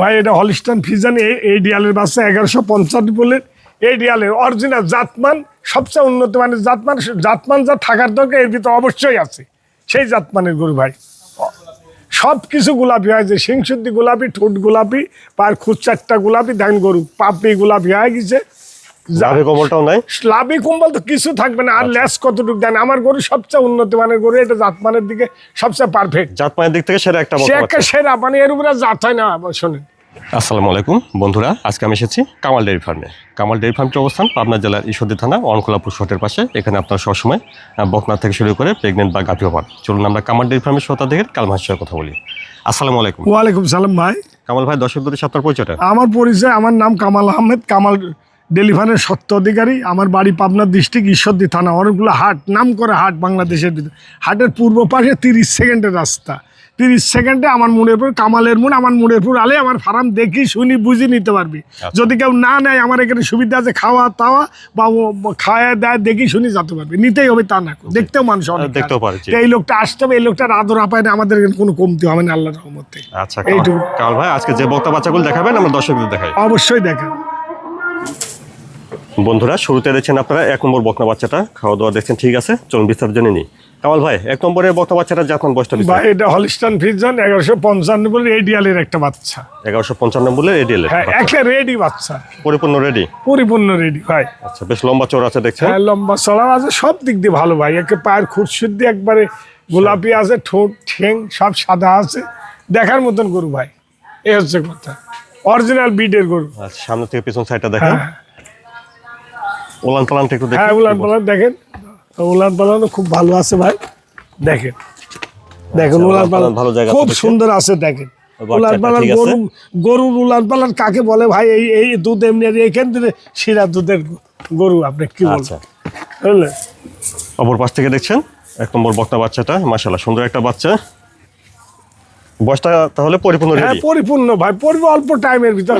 ভাই, এটা হলিস্টান ফিজান এই ডিয়ালের বাচ্চা এগারোশো পঞ্চাশ বলে। এই ডিয়ালের অরিজিনাল জাতমান, সবচেয়ে উন্নত মানের জাতমান জাতমান যা থাকার দরকার, এর ভিতরে অবশ্যই আছে। সেই জাতমানের গরু ভাই। সব কিছু গোলাপি হয় যে সিংসুদ্ধি গোলাপি, ঠোঁট গোলাপি পার খুদ চারটা গোলাপি ধান গরু, পাপড়ি গোলাপি হয়ে গেছে। নাই? লাভি কম্বল তো কিছু থাকবে না আর ল্যাস কতটুকু দেন? আমার গরু সবচেয়ে উন্নত মানের গরু এটা জাতমানের দিকে সবচেয়ে পারফেক্ট জাত পায়ের দিক থেকে সেরা একটা একটা সেরা মানে এর উপরে জাত হয় না শোনেন। আসসালামু আলাইকুম। বন্ধুরা আজকে আমি এসেছি কামাল ডেয়ারি ফার্মে। কামাল ডেয়ারি ফার্মটির অবস্থান পাবনা জেলার ঈশ্বরদী থানা অনকলাপুর শহরের পাশে। এখানে আপনারা সবসময় বকনা থেকে শুরু করে প্রেগনেন্ট বা গাভীও পান চলুন আমরা কামাল ডেয়ারি ফার্মের শ্রোতা দেখে কালমার সাথে কথা বলি। আসসালামু আলাইকুম। ওয়ালাইকুম সালাম ভাই। কামাল ভাই দর্শকদের সাথে আপনার পরিচয়টা? আমার পরিচয় আমার নাম কামাল আহমেদ কামাল ডেলিভারের সত্য অধিকারী আমার বাড়ি পাবনা ডিস্ট্রিক্ট ঈশ্বরদী থানা অনেকগুলো হাট নাম করে হাট বাংলাদেশের ভিতরে। হাটের পূর্ব পাশে তিরিশ সেকেন্ডের রাস্তা। তিরিশ সেকেন্ডে আমার মনের পর কামালের মন আমার মনের পর আলে আমার ফার্ম দেখি শুনি বুঝি নিতে পারবি। যদি কেউ না নেয় আমার এখানে সুবিধা আছে খাওয়া তাওয়া বা খাওয়া দেয় দেখি শুনি যেতে পারবি। নিতেই হবে তা না। দেখতেও মানুষ অনেক দেখতেও পারে, এই লোকটা আসতে হবে এই লোকটার আদর আপায় না আমাদের এখানে কোনো কমতি হবে না আল্লাহর রহমতে। আচ্ছা এইটুকু। কামাল ভাই আজকে যে বক্তা বাচ্চাগুলো দেখাবেন আমরা দর্শকদের দেখাই। অবশ্যই দেখেন বন্ধুরা শুরুতে দেখছেন আপনারা এক নম্বর বকনা বাচ্চাটা খাওয়া দাওয়া দেখছেন ঠিক আছে? চলুন বিস্তারিত জেনে নিই। কামাল ভাই এক নম্বরের বকনা বাচ্চাটা জাতমান বয়সটা বা এটা হলিস্টান ফিজন এগারোশো পঞ্চান্ন বলে এডিয়ালের একটা বাচ্চা। এগারোশো পঞ্চান্ন বলে এডিএল হ্যাঁ একে রেডি বাচ্চা। পরিপূর্ণ রেডি? পরিপূর্ণ রেডি ভাই। আচ্ছা বেশ লম্বা চোর আছে দেখছেন। হ্যাঁ লম্বা চড়া আছে সব দিক দিয়ে ভালো ভাই। একে পায়ের খুঁটসুদ্ধি একবারে গোলাপি আছে ঠোঁট ঠেং সব সাদা আছে। দেখার মতন গরু ভাই। এ হচ্ছে কথা। অরিজিনাল বিডের গরু। আচ্ছা সামনে থেকে পিছন সাইডটা দেখেন। হ্যাঁ। ওলান পালানটা একটু দেখেন হ্যাঁ উলান পালান দেখেন। উলান পালানও খুব ভালো আছে ভাই। দেখেন। দেখেন আচ্ছা, উলান উলান পালান ভালো জায়গা খুব সুন্দর আছে দেখেন। উলান পালান গরু গরুর উলান পালান কাকে বলে ভাই? এই এই দুধ এমনি আর এইখান থেকে শিরা দুধের গরু আপনি কি আচ্ছা। বলবেন বুঝলেন অপর পাশ থেকে দেখছেন? এক নম্বর বক্তা বাচ্চাটা মাশাল্লাহ সুন্দর একটা বাচ্চা। বয়সটা তাহলে পরিপূর্ণ হ্যাঁ পরিপূর্ণ ভাই পরিব অল্প টাইমের ভিতরে।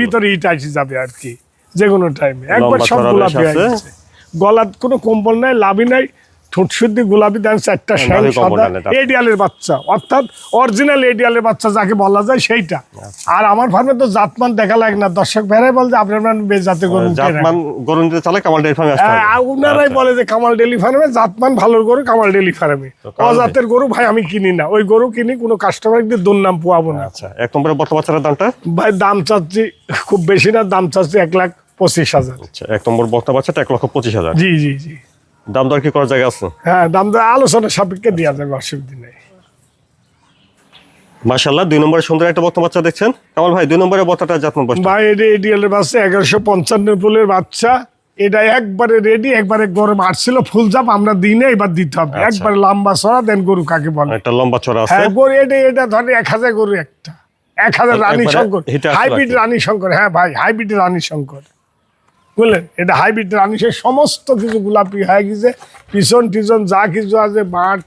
ভিতরে হিট আসে যাবে আর কি। যে কোনো টাইমে একবার সব গোলাপি গলার কোনো কম্বল নাই লাভই নাই। ঠোঁট শুদ্ধি গোলাপি দেন চারটা শ্যাম সাদা এডিয়ালের বাচ্চা। অর্থাৎ অরিজিনাল এডিয়ালের বাচ্চা যাকে বলা যায় সেইটা। আচ্ছা। আর আমার ফার্মে তো জাতমান দেখা লাগে না। দর্শক ভেড়াই বলে যে আপনার জাতে গরু জাতমান গরু নিতে চালে কামাল ডেয়ারি ফার্মে হ্যাঁ, ওনারাই বলে যে কামাল ডেলি ফার্মে জাতমান ভালো গরু কামাল ডেলি ফার্মে। অজাতের গরু ভাই আমি কিনি না। ওই গরু কিনি কোনো কাস্টমার দিয়ে দুর্নাম পোয়াবো না। আচ্ছা এক নম্বরের বক্তা বাচ্চাটার দামটা? ভাই দাম চাচ্ছি খুব বেশি না দাম চাচ্ছি এক লাখ পঁচিশ হাজার। আচ্ছা এক নম্বর বক্তা বাচ্চাটা এক লক্ষ পঁচিশ হাজার। জি জি জি। দাম দর কি করার জায়গা আছে? হ্যাঁ দাম দর আলোচনা সাপেক্ষে দেওয়া যাবে অসুবিধা নেই। মাশাল্লাহ দুই নম্বরে সুন্দর একটা বক্তা বাচ্চা দেখছেন। কামাল ভাই দুই নম্বরের বক্তাটা জাতমান বয়স ভাই এটা এডিএলের বাচ্চা এগারোশো পঞ্চান্ন ফুলের বাচ্চা। এটা একবারে রেডি একবারে গরম আসছিল ফুল চাপ আমরা দিই না এবার দিতে হবে। আচ্ছা। একবারে লম্বা সরা দেন গরু কাকে বলে। একটা লম্বা চড়া আছে। হ্যাঁ গরু এটা এটা ধরেন এক হাজার গরু একটা। এক হাজার রানী শঙ্কর। হাইব্রিড রানী শঙ্কর হ্যাঁ ভাই হাইব্রিড রানী শঙ্কর। বুঝলেন? এটা হাইব্রিড রানী সে সমস্ত কিছু গোলাপি হয়ে গেছে। পিছন টিছন যা কিছু আছে বাট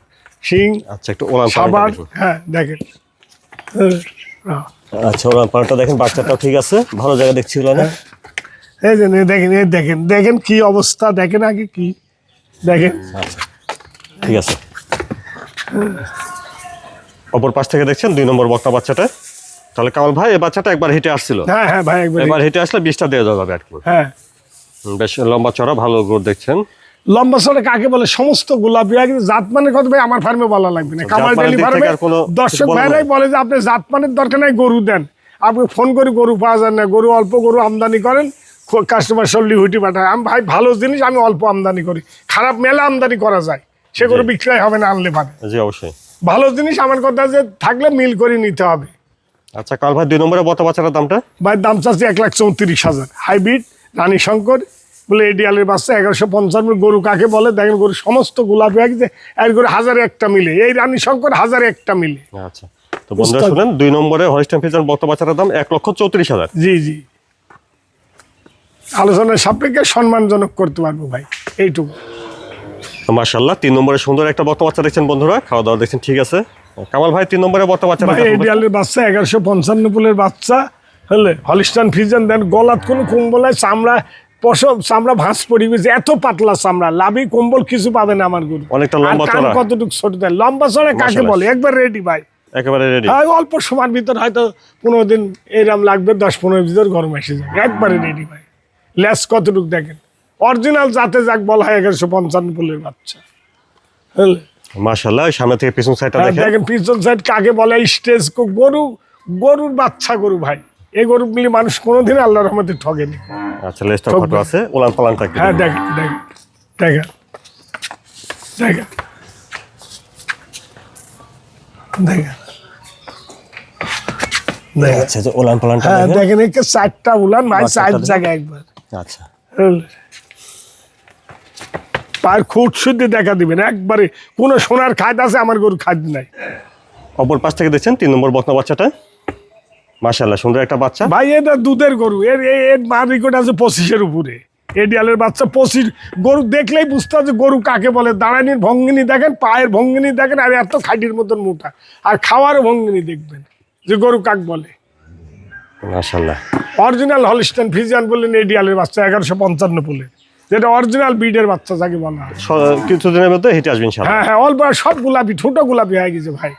শিং আচ্ছা একটু ওলান সাবান হ্যাঁ দেখেন। হ্যাঁ। আচ্ছা ওলান পালানটা দেখেন বাচ্চাটাও ঠিক আছে ভালো জায়গা দেখছি ওলা এই যে দেখেন এই দেখেন দেখেন কি অবস্থা দেখেন আগে কি দেখেন। আচ্ছা ঠিক আছে। অপর পাশ থেকে দেখছেন দুই নম্বর বক্তা বাচ্চাটা। তাহলে কামাল ভাই এই বাচ্চাটা একবার হেঁটে আসছিল। হ্যাঁ হ্যাঁ ভাই একবার হেঁটে আসলে বিশটা দেওয়া যাবে আর কি। হ্যাঁ। বেশ লম্বা চড়া ভালো গ্রোথ দেখছেন। লম্বা সরে কাকে বলে? সমস্ত গোলাপি কিন্তু জাতমানের কথা ভাই? আমার ফার্মে বলা লাগবে না। কামাল ডেলি ফার্মে দর্শক ভাইরাই বলে যে আপনি জাতমানের দরকার নাই গরু দেন। আপনি ফোন করে গরু পাওয়া যায় না। গরু অল্প গরু আমদানি করেন কাস্টমার সল্লি হুটি পাঠায়। আমি ভাই ভালো জিনিস আমি অল্প আমদানি করি। খারাপ মেলা আমদানি করা যায়। সে গরু বিক্রয় হবে না আনলে পারে। জি অবশ্যই। ভালো জিনিস আমার কথা যে থাকলে মিল করে নিতে হবে। আচ্ছা কাল ভাই দুই নম্বরে বত বাচ্চাটার দামটা? ভাই দাম চাচ্ছি এক লাখ চৌত্রিশ হাজার। হাইব্রিড রানী শঙ্কর বলে এডিয়ালের বাচ্চা এগারোশো পঞ্চান্ন গরু কাকে বলে? দেখেন গরু সমস্ত গোলাপি হয়ে গেছে এর করে হাজারে একটা মিলে। এই রানী শঙ্কর হাজারে একটা মিলে। আচ্ছা। তো বন্ধুরা শুনেন দুই নম্বরে হরিস্টান ফিজার বক্তা বাচ্চাটার দাম এক লক্ষ চৌত্রিশ হাজার। জি জি। আলোচনার সাপেক্ষে সম্মানজনক করতে পারব ভাই এইটুকু। মার্শাল্লাহ তিন নম্বরে সুন্দর একটা বক্তা বাচ্চা দেখছেন বন্ধুরা খাওয়া দাওয়া দেখছেন ঠিক আছে। কামাল ভাই তিন নম্বরে বক্তা এডিয়ালের বাচ্চা এগারোশো পঞ্চান্ন পুলের বাচ্চা হলে হলিস্টান ফিজান দেন গলাত কোনো কম্বলায় চামড়া পশম চামড়া ভাঁজ পড়ি গেছে এত পাতলা চামড়া লাভি কম্বল কিছু পাবে না আমার গরু। অনেকটা লম্বা চড়া। কতটুকু ছোট দেয় লম্বা চড়া কাকে বলে? একবার রেডি ভাই। একেবারে রেডি আর অল্প সময়ের ভিতর হয়তো পনেরো দিন এরম লাগবে দশ পনেরো ভিতর গরম এসে যাবে। একবারে রেডি ভাই। লেস কতটুকু দেখেন? অরিজিনাল যাতে যাক বলা হয় এগারোশো পঞ্চান্ন ফুলের বাচ্চা। বুঝলে? মাশাল্লাহ সামনে থেকে পিছন সাইডটা দেখেন। দেখেন পিছন সাইড কাকে বলে? স্টেজ গরু গরুর বাচ্চা গরু ভাই। এই গরুগুলি মানুষ কোনোদিন আল্লাহ রহমতে ঠগেনি। আচ্ছা লেজটা ফটো আছে উলান পালানটা হ্যাঁ দেখেন দেখেন দেখেন দেখেন দেখেন আচ্ছা যে উলান পালানটা হ্যাঁ দেখেন। একে চারটা উলান চার জায়গায় একবার। আচ্ছা। বুঝলে? পায়ের খুঁট শুদ্ধি দেখা দিবেন একবারে কোনো সোনার খাদ আছে আমার গরু খাদ নাই। অপর পাশ থেকে দেখছেন তিন নম্বর বকনা বাচ্চাটা। মাশাল্লাহ সুন্দর একটা বাচ্চা? ভাই এটা দুধের গরু। এর এর- মা রেকর্ড আছে পঁচিশের উপরে। এডিয়ালের বাচ্চা পঁচিশ। গরু দেখলেই বুঝতে হবে যে গরু কাকে বলে। দাঁড়ানির ভঙ্গিনী দেখেন পায়ের ভঙ্গিনী দেখেন আর এত খাটির মতন মোটা। আর খাওয়ারও ভঙ্গিনী দেখবেন যে গরু কাক বলে। মাশাল্লাহ অরিজিনাল হলিস্টান ফিজিয়ান বললেন এডিয়ালের বাচ্চা এগারোশো পঞ্চান্ন পুলে যেটা অরিজিনাল বিডের বাচ্চা যাকে বলা হয়। কিছুদিনের মধ্যে হেঁটে আসবেন হ্যাঁ হ্যাঁ অল্প সব গোলাপি ছোট গোলাপি হয়ে গেছে ভাই।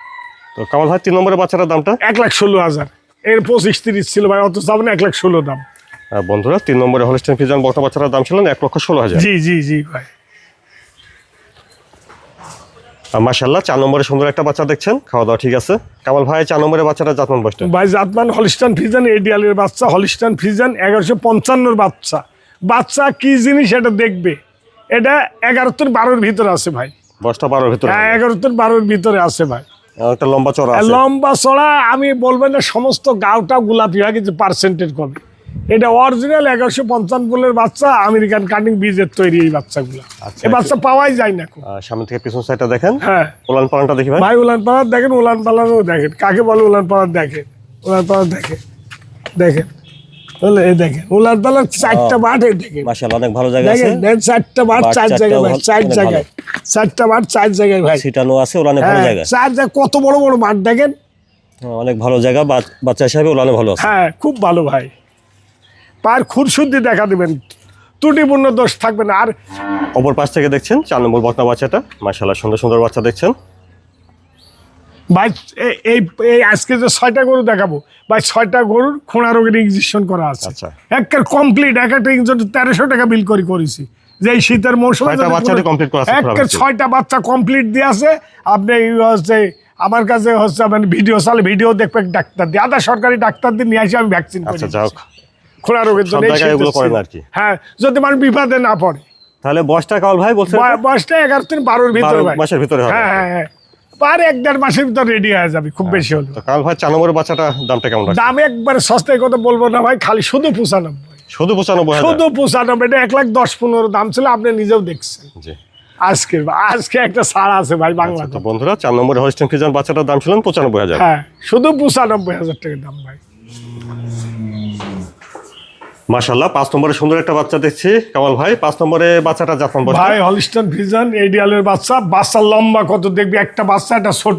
তো কামাল ভাই তিন নম্বরের বাচ্চাটার দামটা? এক লাখ ষোলো হাজার। এর পঁচিশ তিরিশ ছিল ভাই অত না এক লাখ ষোলো দাম। আর বন্ধুরা তিন নম্বরে হলস্টেন ফিজান বকনা বাচ্চাটার দাম ছিল এক লক্ষ ষোলো হাজার। জি জি জি ভাই। মাশাল্লাহ চার নম্বরে সুন্দর একটা বাচ্চা দেখছেন। খাওয়া দাওয়া ঠিক আছে। কামাল ভাই চার নম্বরের বাচ্চাটা জাতমান বসটা ভাই জাতমান হলিস্টান ফিজান এডিয়ালের বাচ্চা হলিস্টান ফিজান এগারোশো পঞ্চান্নর বাচ্চা। বাচ্চা কি জিনিস এটা দেখবে? এটা এগারোত্তর বারোর ভিতরে আছে ভাই। বসটা বারোর ভিতরে। হ্যাঁ এগারোত্তর বারোর ভিতরে আছে ভাই। একটা লম্বা চড়া লম্বা চড়া আমি বলবেন না সমস্ত গাওটা গোলাপি হয়ে গেছে পার্সেন্টেজ কম। এটা অরিজিনাল এগারোশো পঞ্চান্ন বলের বাচ্চা আমেরিকান কাটিং বীজের তৈরি এই বাচ্চাগুলো। আচ্ছা, এই বাচ্চা পাওয়াই যায় না সামনে থেকে পিছন সাইডটা দেখেন। হ্যাঁ। উলান পালানটা দেখি ভাই। ভাই উলান পালান দেখেন উলান পালানও দেখেন। কাকে বলে উলান পালান দেখেন? উলান পালান দেখেন। দেখেন। বুঝলে এই দেখেন উলান পালার চারটা মাঠ এই দেখেন। মাশাল্লাহ অনেক ভালো জায়গা আছে। দেখেন দেখেন চারটা মাঠ চার জায়গায় ভাই চার জায়গায়। চারটা মাঠ চার জায়গায় ভাই। সিটানো আছে উলানে ভালো হ্যাঁ জায়গা। চার জায়গায় কত বড় বড় মাঠ দেখেন। অনেক ভালো জায়গা বাচ্চা হিসাবে উলানে ভালো আছে। হ্যাঁ খুব ভালো ভাই। পায়ের খুরশুদ্ধি দেখা দেবেন ত্রুটিপূর্ণ দোষ থাকবে না। আর অপর পাশ থেকে দেখছেন চার নম্বর বকনা বাচ্চাটা। মাশাল্লাহ সুন্দর সুন্দর বাচ্চা দেখছেন। ভাই এই এই আজকে যে ছয়টা গরু দেখাবো ভাই ছয়টা গরুর খোঁড়া রোগের ইঞ্জেকশন করা আছে। আচ্ছা। কমপ্লিট এক একটা ইঞ্জেকশন তেরোশো টাকা বিল করে করেছি। যে শীতের মৌসুমে ছয়টা বাচ্চা কমপ্লিট দিয়ে আছে আপনি হচ্ছে আমার কাছে হচ্ছে মানে ভিডিও চালে ভিডিও দেখবে ডাক্তার দিয়ে আধা সরকারি ডাক্তার দিয়ে নিয়ে আসি আমি ভ্যাকসিন করে খোঁড়া রোগের জন্য। হ্যাঁ যদি মানুষ বিপদে না পড়ে। তাহলে বয়সটা কামাল ভাই বলছেন বয়- বয়সটা এগারো থেকে বারোর ভিতরে মাসের ভিতরে হ্যাঁ হ্যাঁ হ্যাঁ। পার এক দেড় মাসের ভিতর রেডি হয়ে যাবে খুব বেশি হলো তো কামাল ভাই চার নম্বরের বাচ্চাটা দামটা কেমন দাম একবারে সস্তায় কথা বলব না ভাই খালি শুধু পঁচানব্বই। শুধু পঁচানব্বই শুধু পঁচানব্বই এটা এক লাখ দশ পনেরো দাম ছিল আপনি নিজেও দেখছেন। জি। আজকে আজকে একটা ছাড় আছে ভাই বাংলা তো বন্ধুরা চার নম্বরে হলস্টেন ফিজান বাচ্চাটার দাম ছিল পঁচানব্বই হাজার। হ্যাঁ শুধু পঁচানব্বই হাজার টাকার দাম ভাই। পাঁচ নম্বরে সুন্দর একটা বাচ্চা দেখছি কামাল ভাই। পাঁচ নম্বরে বাচ্চাটা ভাই হলিস্টন ভিজন এডিয়ালের বাচ্চা। বাচ্চা লম্বা কত দেখবি? একটা বাচ্চা একটা ছোট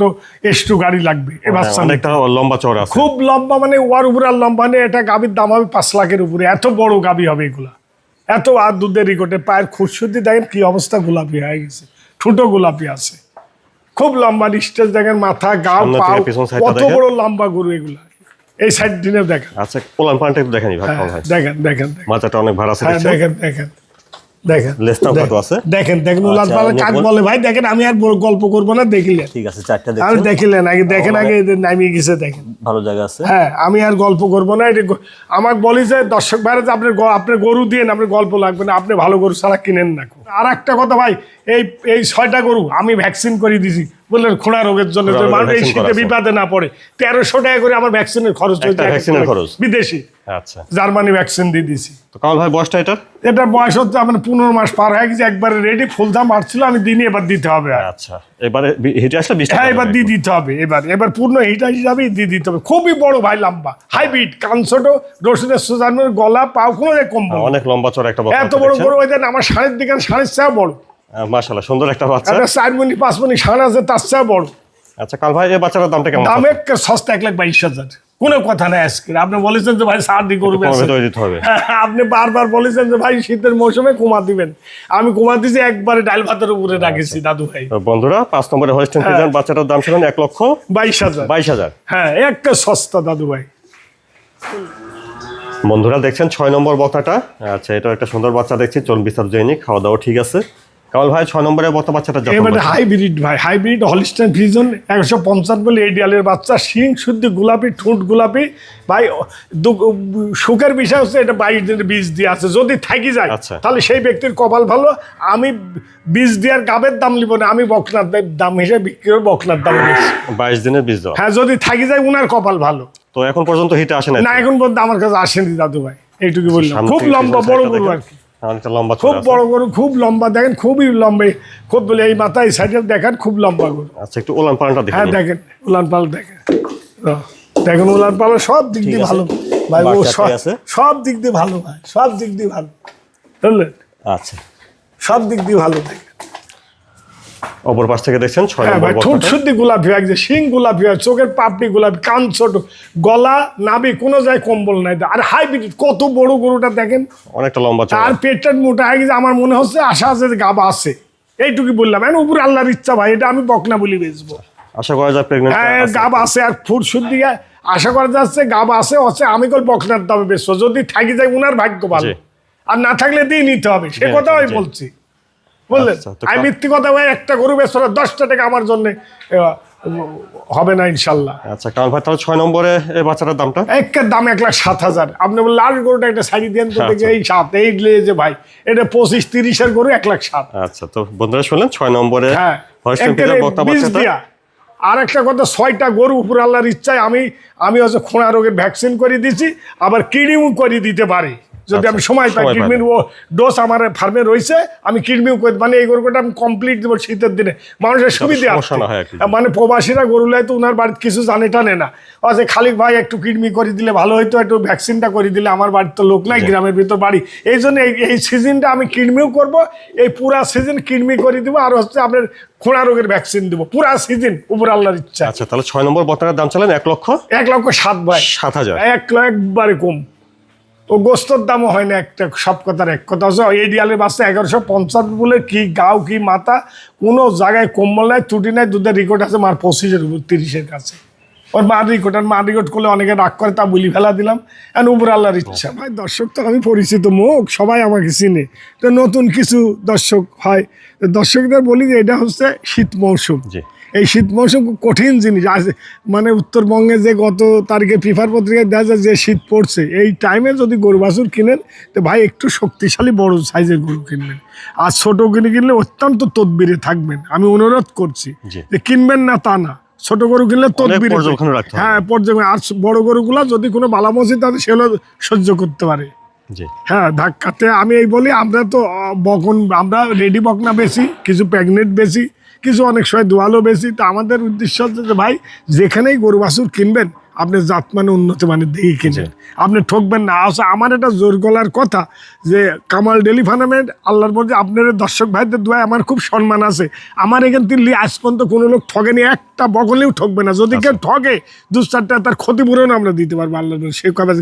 এসটু গাড়ি লাগবে। এ বাচ্চা হ্যাঁ, অনেকটা লম্বা চড়া খুব লম্বা মানে ওয়ার উপরে আর লম্বা নেই। এটা দাম হবে পাঁচ লাখের উপরে। এত বড় গাভী হবে এগুলা। এত আর দুধের রিকোটে পায়ের খুরশুদ্ধি দেখেন কি অবস্থা গোলাপি হয়ে গেছে। ঠুটো গোলাপি আছে। খুব লম্বা স্টেজ দেখেন মাথা side টা কত বড় লম্বা গরু এগুলা। এই সাইড দেখেন। আচ্ছা পোলান পানটা একটু দেখেনি হ্যাঁ, দেখেন দেখেন দেখেন। মাথাটা অনেক ভার আছে হ্যাঁ দেখেন দেখেন দেখেন। কত আছে? দেখেন দেখেন উলান আচ্ছা, পালা কাক বলে ভাই দেখেন আমি আর গল্প করব না দেখিলেন। ঠিক আছে চারটা দেখিলেন আগে দেখেন আগে নামিয়ে গেছে দেখেন। ভালো জায়গা আছে। হ্যাঁ আমি আর গল্প করব না এটা আমাকে বলি যে দর্শক ভাইরা যে আপনার গ- গরু দিয়ে আপনি গল্প লাগবে না আপনি ভালো গরু ছাড়া কিনেন না। আর একটা কথা ভাই এই এই ছয়টা গরু আমি ভ্যাকসিন করে দিছি বললেন খোঁড়া রোগের জন্য এই শীতে বিপাদে না পড়ে তেরোশো টাকা করে আমার ভ্যাকসিনের খরচ হয়েছে। খরচ? বিদেশি। আচ্ছা। জার্মানি ভ্যাকসিন দিয়ে দিছি তো কামাল ভাই বয়সটা এটার? এটার বয়স হচ্ছে আমার পনেরো মাস পার হয়ে গেছে একবারে রেডি ফুলদাম মারছিল আমি দিনই এবার দিতে হবে আচ্ছা এবারে বি- আসলে হ্যাঁ এবার দিয়ে দিতে হবে এবার এবার পূর্ণ হিটা হিসাবেই দিয়ে দিতে হবে। খুবই বড় ভাই লম্বা হাইব্রিড কান ছোট রসুনের সুজানোর গলা পাও কোনো কম অনেক লম্বা চড়া একটা এত বড় বড় ওই আমার সাড়ের দিকে সাড়ের চেয়ে বড়। সুন্দর একটা বাচ্চা। একটা চার মিনিট পাঁচ মিনিট সাড়ে আছে তার চেয়ে বড়। আচ্ছা কাল ভাই এই বাচ্চাটার দামটা কেমন দামে সস্তা এক লাখ বাইশ হাজার। কোনো কথা নাই আজকে। আপনি বলেছেন যে ভাই সার্দি করবে কমে তৈরি দিতে হবে। আপনি বারবার বলেছেন যে ভাই শীতের মৌসুমে কুমা দিবেন। আমি কুমা দিছি একবারে ডাল ভাতের উপরে রাখেছি দাদু ভাই। বন্ধুরা পাঁচ নম্বরে হয়েছেন হ্যাঁ। বাচ্চাটার দাম ছিলেন এক লক্ষ বাইশ হাজার। বাইশ হাজার। হ্যাঁ একটা সস্তা দাদু ভাই। বন্ধুরা দেখছেন ছয় নম্বর বক্তাটা আচ্ছা এটা একটা সুন্দর বাচ্চা দেখছি চলুন বিস্তার জয়নি খাওয়া দাওয়া ঠিক আছে। কামাল ভাই ছয় নম্বরের বক্তা বাচ্চাটা এবারে হাইব্রিড ভাই হাইব্রিড হলিস্টাইন ফ্রিজন একশো পঞ্চান্ন বলে এই ডিয়ালের বাচ্চা শিং শুদ্ধ গোলাপি ঠোঁট গোলাপি। ভাই সুখের বিষয় হচ্ছে এটা বাইশ দিনের বীজ দিয়ে আছে। যদি থাকি যায় আচ্ছা। তাহলে সেই ব্যক্তির কপাল ভালো। আমি বীজ দেওয়ার গাবের দাম নিব না আমি বকনার দাম হিসেবে বিক্রি করব বকনার দাম বাইশ দিনের বীজ হ্যাঁ যদি থাকি যায় উনার কপাল ভালো। তো এখন পর্যন্ত হিটে আসে না এখন পর্যন্ত আমার কাছে আসেনি দাদু ভাই এইটুকু বললাম। খুব লম্বা বড় সাইডটা আর কি। অনেকটা লম্বা খুব বড় গরু খুব লম্বা দেখেন খুবই লম্বা। খুব বলে এই মাথায় সাইডে দেখেন খুব লম্বা গরু। আচ্ছা একটু ওলান পালনটা হ্যাঁ দেখেন দেখেন উলান পাল দেখেন। দেখেন উলান পাল সব দিক দিয়ে ভালো। ভাই ও? সব দিক দিয়ে ভালো ভাই সব দিক দিয়ে ভালো। বুঝলেন? আচ্ছা। সব দিক দিয়ে ভালো দেখেন। অপর পাশ থেকে দেখছেন ছয় হ্যাঁ নম্বর ঠোঁট শুদ্ধি গোলাপি হয় যে শিং গোলাপি হয় চোখের পাপড়ি গোলাপি কান ছোট গলা নাবি কোনো যায় কম্বল নাই। আর হাইব্রিড কত বড় গরুটা দেখেন। অনেকটা লম্বা আর পেটটা মোটা হয়ে গেছে আমার মনে হচ্ছে আশা আছে গাবা আছে। এইটুকুই বললাম এখন উপরে আল্লাহর ইচ্ছা ভাই এটা আমি বকনা বলি বেচবো। আশা করা যায় প্রেগনেন্ট হ্যাঁ গাব আছে আর ফুট শুদ্ধি আশা করা যাচ্ছে গাব আছে আছে আমি কল বকনার দামে বেচবো। যদি থাকি যায় উনার ভাগ্য ভালো। আর না থাকলে দিয়ে নিতে হবে সে জি, কথা আমি বলছি। বুঝলেন আচ্ছা, আমি মিথ্যে কথা ভাই একটা গরু বেচবো না, দশটা টাকা আমার জন্য হবে না ইনশাল্লাহ। আচ্ছা কামাল ভাই তাহলে ছয় নম্বরে এই বাচ্চাটার দামটা? একের দাম এক লাখ সাত হাজার। আপনি বললেন লাল গরুটা একটা শাড়ি দেন তো দেখি আচ্ছা। এই সাত এই যে ভাই এটা পঁচিশ তিরিশের গরু এক লাখ সাত। আচ্ছা তো বন্ধুরা শুনলেন ছয় নম্বরে হ্যাঁ। আর একটা কথা ছয়টা গরু উপর আল্লাহর ইচ্ছায় আমি আমি হচ্ছে খোঁড়া রোগের ভ্যাকসিন করে দিছি আবার কিডনিও করে দিতে পারি। যদি আমি আচ্ছা, সময় পাই কিডনির ও ডোজ আমার ফার্মে রয়েছে আমি কিডনিও করে মানে এই গরুটা আমি কমপ্লিট দেবো শীতের দিনে। মানুষের সুবিধা আর কি। মানে প্রবাসীরা গরু লাই তো ওনার বাড়িতে কিছু জানে টানে না। আচ্ছা খালিক ভাই একটু কিডনি করে দিলে ভালো হইতো একটু ভ্যাকসিনটা করে দিলে আমার বাড়ির তো লোক নাই গ্রামের ভিতর বাড়ি। এই জন্য এই এই সিজনটা আমি কিডমিও করব এই পুরা সিজন কিডমি করে দিব আর হচ্ছে আপনার খোঁড়া রোগের ভ্যাকসিন দেবো। পুরা সিজন উপর আল্লাহর ইচ্ছা। আচ্ছা তাহলে ছয় নম্বর বক্তাটার দাম চালেন এক লক্ষ? এক লক্ষ সাত ভাই। সাত হাজার। এক একবারে কম। ও গোস্তর দামও হয় না একটা, সব কথার এক কথা। হচ্ছে এই ডিয়ালের বাচ্চা এগারোশো পঞ্চাশ বলে কি গাও, কি মাথা, কোনো জায়গায় কম্বল নাই, ত্রুটি নাই, দুধের রেকর্ড আছে মার পঁচিশের, তিরিশের কাছে। ওর মার রেকর্ড আর মার রেকর্ড করলে অনেকে রাগ করে তা বলি ফেলা দিলাম। আর উপর আল্লাহর ইচ্ছা। ভাই দর্শক তো আমি পরিচিত মুখ সবাই আমাকে চিনে। তো নতুন কিছু দর্শক হয়। তো দর্শকদের বলি যে এটা হচ্ছে শীত মৌসুম। এই শীত মৌসুম খুব কঠিন জিনিস। আজ মানে উত্তরবঙ্গে যে গত তারিখে পেপার পত্রিকায় দেখা যায় যে শীত পড়ছে এই টাইমে যদি গরু বাছুর কিনেন তো ভাই একটু শক্তিশালী বড় সাইজের গরু কিনবেন। আর ছোটো কিনে কিনলে অত্যন্ত তদবিরে থাকবেন। আমি অনুরোধ করছি যে কিনবেন না তা না। ছোট গরু কিনলে তদবিরে। হ্যাঁ পর্যবেক্ষণ। আর বড় গরুগুলা যদি কোনো বালা মসজিদ তাদের সেগুলো সহ্য করতে পারে। হ্যাঁ ধাক্কাতে আমি এই বলি আমরা তো বকন আমরা রেডি বকনা বেশি কিছু প্যাগনেট বেশি কিছু অনেক সময় দোয়ালও বেশি। তো আমাদের উদ্দেশ্য হচ্ছে যে ভাই যেখানেই গরু বাছুর কিনবেন আপনি জাত মানে উন্নত মানের দিকে কিনেন। আপনি ঠকবেন না। আসলে আমার এটা জোর গলার কথা যে কামাল ডেলি ফার্মের আল্লাহর মধ্যে আপনার দর্শক ভাইদের দোয়ায় আমার খুব সম্মান আছে। আমার এখান থেকে আজ পর্যন্ত কোনো লোক ঠগেনি একটা বগলেও ঠকবে না। যদি কেউ ঠগে দু চারটা তার ক্ষতিপূরণ আমরা দিতে পারব আল্লাহর সে কথা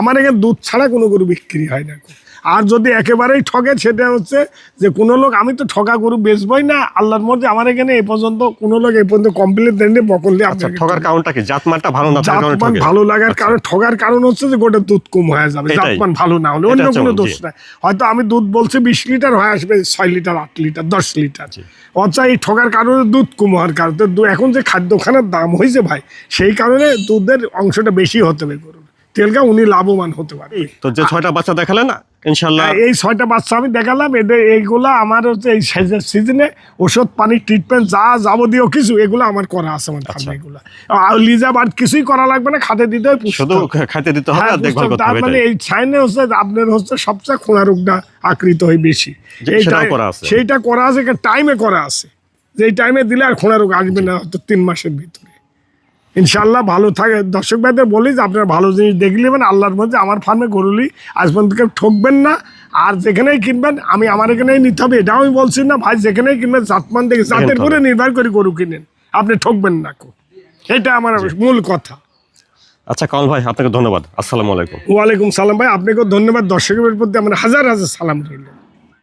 আমার এখানে দুধ ছাড়া কোনো গরু বিক্রি হয় না। আর যদি একেবারেই ঠকে সেটা হচ্ছে যে কোনো লোক আমি তো ঠকা গরু বেচবই না আল্লাহর মধ্যে আমার এখানে এই পর্যন্ত কোনো লোক এই পর্যন্ত কমপ্লিট দেননি বকল দিয়ে আচ্ছা ঠগার কারণটা কি? জাতমানটা ভালো না জাতমান ভালো লাগার কারণ ঠগার কারণ হচ্ছে যে গোটা দুধ কম হয়ে যাবে। জাতমান ভালো না হলে অন্য কোনো দোষ। নাই। হয়তো আমি দুধ বলছি বিশ লিটার হয়ে আসবে ছয় লিটার আট লিটার দশ লিটার। অর্থাৎ এই ঠকার কারণে দুধ কম হওয়ার কারণে। এখন যে খাদ্যখানার দাম হয়েছে ভাই সেই কারণে দুধের অংশটা বেশি হতে হবে গরুর। তেলকা উনি লাভবান হতে পারে। তো যে ছয়টা বাচ্চা দেখালেন ইনশাল্লাহ হ্যাঁ, এই ছয়টা বাচ্চা আমি দেখালাম এদের এইগুলা আমার হচ্ছে এই সিজনে ওষুধ পানি ট্রিটমেন্ট যা যাবতীয় কিছু এগুলো আমার করা আছে আমার আচ্ছা। ফার্মে এগুলো। আর লিজা বার কিছুই করা লাগবে না খাতে দিতে হয় শুধু। খাইতে দিতে হবে হ্যাঁ, আর দেখভাল করতে তার হবে মানে এই ছাইনে হচ্ছে আপনার হচ্ছে সবচেয়ে খোঁড়া রোগটা আকৃত হয় বেশি। সেটাও করা আছে। সেইটা করা আছে টাইমে করা আছে। যে এই টাইমে দিলে আর খোঁড়া রোগ আসবে না হয়তো তিন মাসের ভিতরে। ইনশাল্লাহ ভালো থাকে। দর্শক ভাইদের বলি যে আপনারা ভালো জিনিস দেখে নেবেন আল্লাহর মধ্যে আমার ফার্মে গরুলি আজ পর্যন্ত কেউ ঠকবেন না। আর যেখানেই কিনবেন আমি আমার এখানেই নিতে হবে এটাও আমি বলছি না ভাই যেখানেই কিনবেন জাতমান দেখে জাতের। উপরে নির্ভর করে গরু কিনেন। আপনি ঠকবেন না এটা আমার মূল কথা। আচ্ছা কামাল ভাই আপনাকে ধন্যবাদ। আসসালামু আলাইকুম। ওয়ালাইকুম সালাম ভাই আপনাকেও ধন্যবাদ। দর্শকের প্রতি আমার হাজার হাজার সালাম রইল।